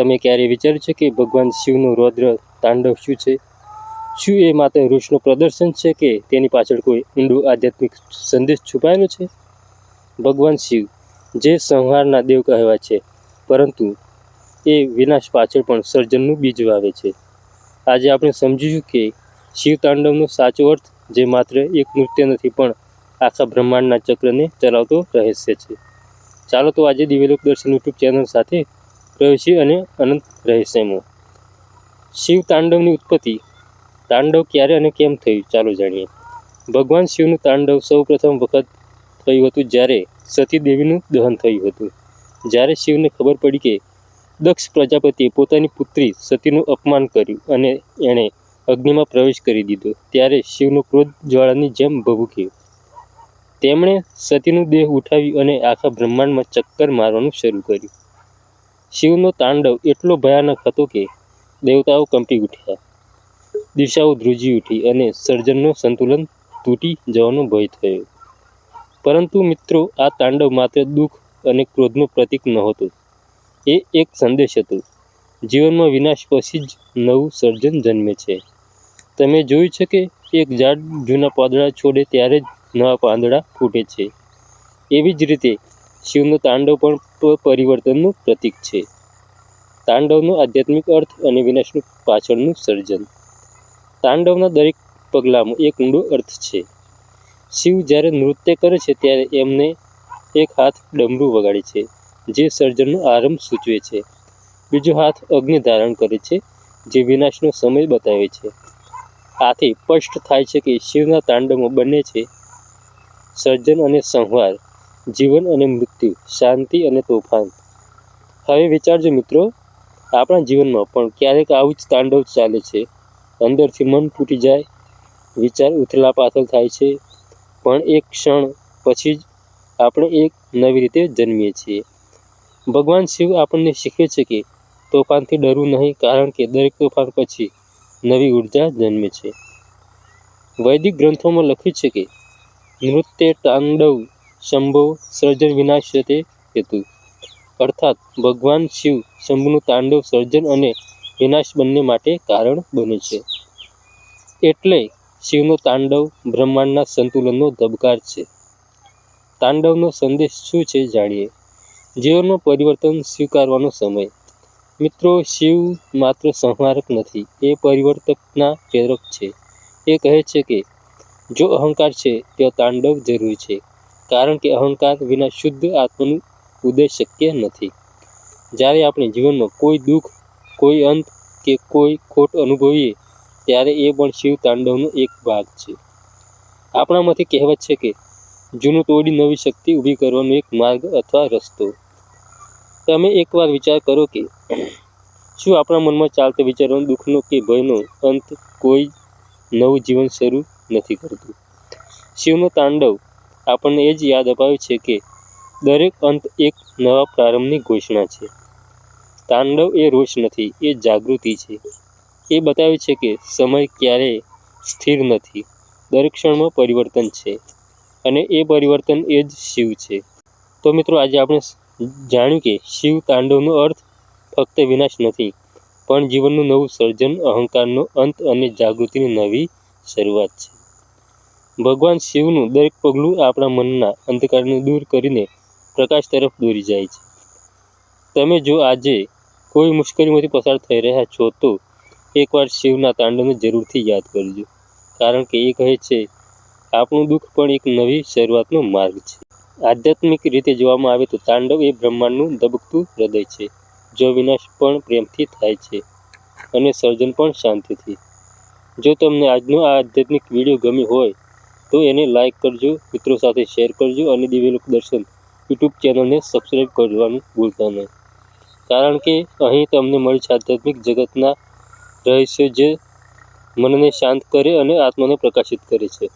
તમે ક્યારે વિચાર્યું છે કે ભગવાન શિવનું રૌદ્ર તાંડવ શું છે? શું એ માત્ર ઋષનું પ્રદર્શન છે કે તેની પાછળ કોઈ ઊંડું આધ્યાત્મિક સંદેશ છુપાયેલો છે? ભગવાન શિવ જે સંહારના દેવ કહેવાય છે, પરંતુ એ વિનાશ પાછળ પણ સર્જનનું બીજ વાવે છે. આજે આપણે સમજીશું કે શિવ તાંડવનો સાચો અર્થ જે માત્ર એક નૃત્ય નથી, પણ આખા બ્રહ્માંડના ચક્રને ચલાવતો રહસ્ય છે. ચાલો તો આજે દિવ્યલોક દર્શન યુટ્યુબ ચેનલ સાથે પ્રવેશી અને અનંત રહસ્યમાં શિવ તાંડવની ઉત્પત્તિ. તાંડવ ક્યારે અને કેમ થયું? ચાલો જાણીએ. ભગવાન શિવનું તાંડવ સૌ પ્રથમ વખત થયું હતું જ્યારે સતી દેવીનું દહન થયું હતું. જ્યારે શિવને ખબર પડી કે દક્ષ પ્રજાપતિએ પોતાની પુત્રી સતીનું અપમાન કર્યું અને એણે અગ્નિમાં પ્રવેશ કરી દીધો. ત્યારે શિવનો ક્રોધ જ્વાળાની જેમ ભભૂક્યો. તેમણે સતીનું દેહ ઉઠાવ્યું અને આખા બ્રહ્માંડમાં ચક્કર મારવાનું શરૂ કર્યું. શિવનો તાંડવ એટલો ભયાનક હતો કે દેવતાઓ કંપી ઉઠ્યા. દિશાઓ ધ્રુજી ઉઠી અને સર્જનનું સંતુલન તૂટી જવાનો ભય થયો. પરંતુ મિત્રો, આ તાંડવ માત્ર દુઃખ અને ક્રોધનું પ્રતીક નહોતું. એ એક સંદેશ હતો. જીવનમાં વિનાશ પછી જ નવું સર્જન જન્મે છે. તમે જોયું છે કે એક ઝાડ જૂના પાંદડા છોડે ત્યારે જ નવા પાંદડા ફૂટે છે. એવી જ રીતે શિવનું તાંડવ પણ પરિવર્તનનું પ્રતીક છે. તાંડવનો આધ્યાત્મિક અર્થ અને વિનાશનું પાછળનું સર્જન. તાંડવના દરેક પગલામાં એક ઊંડો અર્થ છે. શિવ જ્યારે નૃત્ય કરે છે ત્યારે એમને એક હાથ ડમરું વગાડે છે, જે સર્જનનો આરંભ સૂચવે છે. બીજો હાથ અગ્નિ ધારણ કરે છે, જે વિનાશનો સમય બતાવે છે. આથી સ્પષ્ટ થાય છે કે શિવના તાંડવમાં બંને છે. સર્જન અને સંહાર જીવન અને મૃત્યુ, શાંતિ અને તોફાન. હવે વિચારજો મિત્રો, આપણા જીવનમાં પણ ક્યારેક આવું જ તાંડવ ચાલે છે. અંદરથી મન ફૂટી જાય, વિચાર ઉથલા પાથલ થાય છે. પણ એક ક્ષણ પછી જ આપણે એક નવી રીતે જન્મીએ છીએ. ભગવાન શિવ આપણને શીખવે છે કે તોફાનથી ડરવું નહીં, કારણ કે દરેક તોફાન પછી નવી ઊર્જા જન્મે છે. વૈદિક ગ્રંથોમાં લખ્યું છે કે નૃત્ય તાંડવ શંભો સર્જન વિનાશ તે હેતુ. અર્થાત, ભગવાન શિવ શંભુનું તાંડવ સર્જન અને વિનાશ બંને માટે કારણ બને છે. એટલે શિવનો તાંડવ બ્રહ્માંડના સંતુલનનો ધબકાર છે. તાંડવનો સંદેશ શું છે જાણીએ? જીવનમાં પરિવર્તન સ્વીકારવાનો સમય. મિત્રો, શિવ માત્ર સંહારક નથી, એ પરિવર્તકના પ્રેરક છે. એ કહે છે કે, જો અહંકાર છે તો તાંડવ જરૂરી છે. કારણ કે અહંકાર વિના શુદ્ધ આત્માનું ઉદય શક્ય નથી. જ્યારે આપણે જીવનમાં કોઈ દુઃખ, કોઈ અંત કે કોઈ ખોટ અનુભવીએ, ત્યારે એ પણ શિવ તાંડવનો એક ભાગ છે. આપણામાંથી કહેવત છે કે, જૂનું તોડી નવી શક્તિ ઊભી કરવાનો એક માર્ગ અથવા રસ્તો. તમે એકવાર વિચાર કરો કે, શું આપણા મનમાં ચાલતા વિચારોનો, દુઃખનો કે ભયનો અંત કોઈ નવું જીવન શરૂ નથી કરતું? શિવનો તાંડવ આપણને એ જ યાદ અપાવે છે કે દરેક અંત એક નવા પ્રારંભની ઘોષણા છે. તાંડવ એ રોષ નથી, એ જાગૃતિ છે. એ બતાવે છે કે સમય ક્યારેય સ્થિર નથી, દરેક ક્ષણમાં પરિવર્તન છે અને એ પરિવર્તન એ જ શિવ છે. તો મિત્રો, આજે આપણે જાણ્યું કે શિવ તાંડવનો અર્થ ફક્ત વિનાશ નથી, પણ જીવનનું નવું સર્જન, અહંકારનો અંત અને જાગૃતિની નવી શરૂઆત છે. ભગવાન શિવનું દરેક પગલું આપણા મનના અંધકારને દૂર કરીને પ્રકાશ તરફ દોરી જાય છે. તમે જો આજે કોઈ મુશ્કેલીમાંથી પસાર થઈ રહ્યા છો, તો એકવાર શિવના તાંડવને જરૂરથી યાદ કરજો. કારણ કે એ કહે છે, આપણું દુઃખ પણ એક નવી શરૂઆતનો માર્ગ છે. આધ્યાત્મિક રીતે જોવામાં આવે તો તાંડવ એ બ્રહ્માંડનું ધબકતું હૃદય છે, જો વિનાશ પણ પ્રેમથી થાય છે અને સર્જન પણ શાંતિથી. જો તમને આજનો આ આધ્યાત્મિક વીડિયો ગમ્યો હોય તો એને લાઇક કરજો, મિત્રો સાથે શેર કરજો અને દિવ્યલોક દર્શન યુટ્યુબ ચેનલને સબસ્ક્રાઈબ કરવાનું ભૂલતા નહીં. કારણ કે અહીં તમને મળે છે આધ્યાત્મિક જગતના રહસ્યો જે મનને શાંત કરે અને આત્માને પ્રકાશિત કરે છે.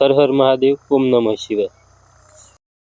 હર હર મહાદેવ, ઓમ નમઃ શિવાય.